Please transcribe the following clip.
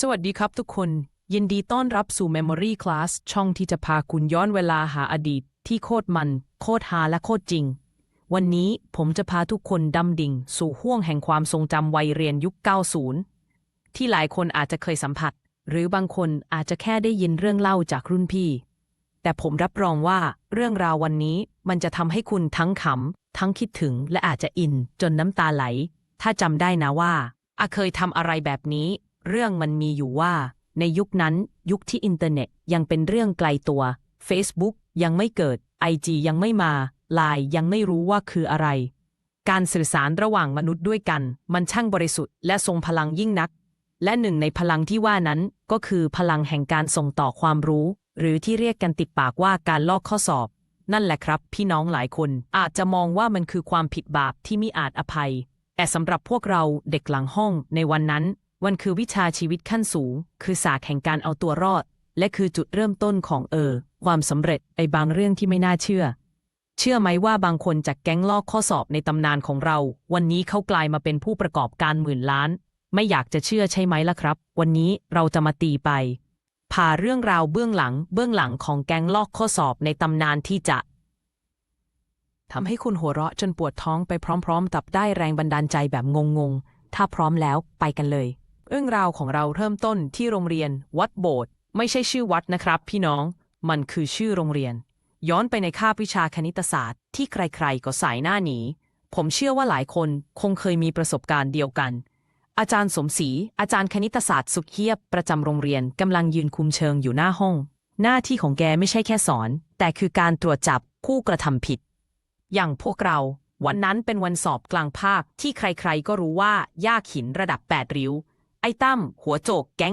สวัสดีครับทุกคน ยินดีต้อนรับสู่ Memory Class ช่องที่จะพาคุณย้อนเวลาหาอดีต ที่โคตรมัน โคตรฮาและโคตรจริง วันนี้ผมจะพาทุกคนดำดิ่ง สู่ห้วงแห่งความทรงจำวัยเรียนยุค 90 ที่หลายคนอาจจะเคยสัมผัส หรือบางคนอาจจะแค่ได้ยินเรื่องเล่าจากรุ่นพี่ แต่ผมรับรองว่าเรื่องราววันนี้มันจะทำให้คุณทั้งขำทั้งคิดถึงและอาจจะอินจนน้ำตาไหล ถ้าจำได้นะว่าอาเคยทำอะไรแบบนี้ เรื่องมันมีอยู่ว่า ในยุคนั้นยุคที่อินเทอร์เน็ตยังเป็นเรื่องไกลตัว Facebook ยังไม่เกิด IG ยังไม่มา Line ยังไม่รู้ว่าคืออะไร การสื่อสารระหว่างมนุษย์ด้วยกัน มันช่างบริสุทธิ์และทรงพลังยิ่งนัก และหนึ่งในพลังที่ว่านั้นก็คือพลังแห่งการส่งต่อความรู้ หรือที่เรียกกันติดปากว่าการลอกข้อสอบ นั่นแหละครับ พี่น้องหลายคนอาจจะมองว่ามันคือความผิดบาปที่มิอาจอภัย แต่สำหรับพวกเราเด็กหลังห้องในวันนั้น มันคือวิชาชีวิตขั้นสูง คือศาสตร์แห่งการเอาตัวรอด และคือจุดเริ่มต้นของเออ ความสำเร็จไอบางเรื่องที่ไม่น่าเชื่อ เชื่อไหมว่าบางคนจากแก๊งลอกข้อสอบในตำนานของเรา วันนี้เขากลายมาเป็นผู้ประกอบการหมื่นล้าน ไม่อยากจะเชื่อใช่ไหมล่ะครับ วันนี้เราจะมาตีไปพาเรื่องราวเบื้องหลัง เบื้องหลังของแก๊งลอกข้อสอบในตำนานที่จะทำให้คุณหัวเราะจนปวดท้องไปพร้อมๆ กับได้แรงบันดาลใจแบบงงๆ ถ้าพร้อมแล้วไปกันเลย เรื่องราวของเราเริ่มต้นที่โรงเรียน วัดโบสถ์ไม่ใช่ชื่อวัดนะครับ พี่น้องมันคือชื่อโรงเรียน ย้อนไปในคาบวิชาคณิตศาสตร์ ที่ใครๆ ก็สายหน้าหนีผมเชื่อว่าหลายคนคงเคยมีประสบการณ์เดียวกัน อาจารย์สมศรีอาจารย์คณิตศาสตร์สุดเฮียบประจำโรงเรียนกำลังยืนคุมเชิงอยู่หน้าห้อง หน้าที่ของแกไม่ใช่แค่สอน แต่คือการตรวจจับผู้กระทำผิด อย่างพวกเราวันนั้นเป็นวันสอบกลางภาคที่ใครๆ ก็รู้ว่ายากหินระดับ 8 ริ้ว ไอ้ตั้มหัวโจกแก๊ง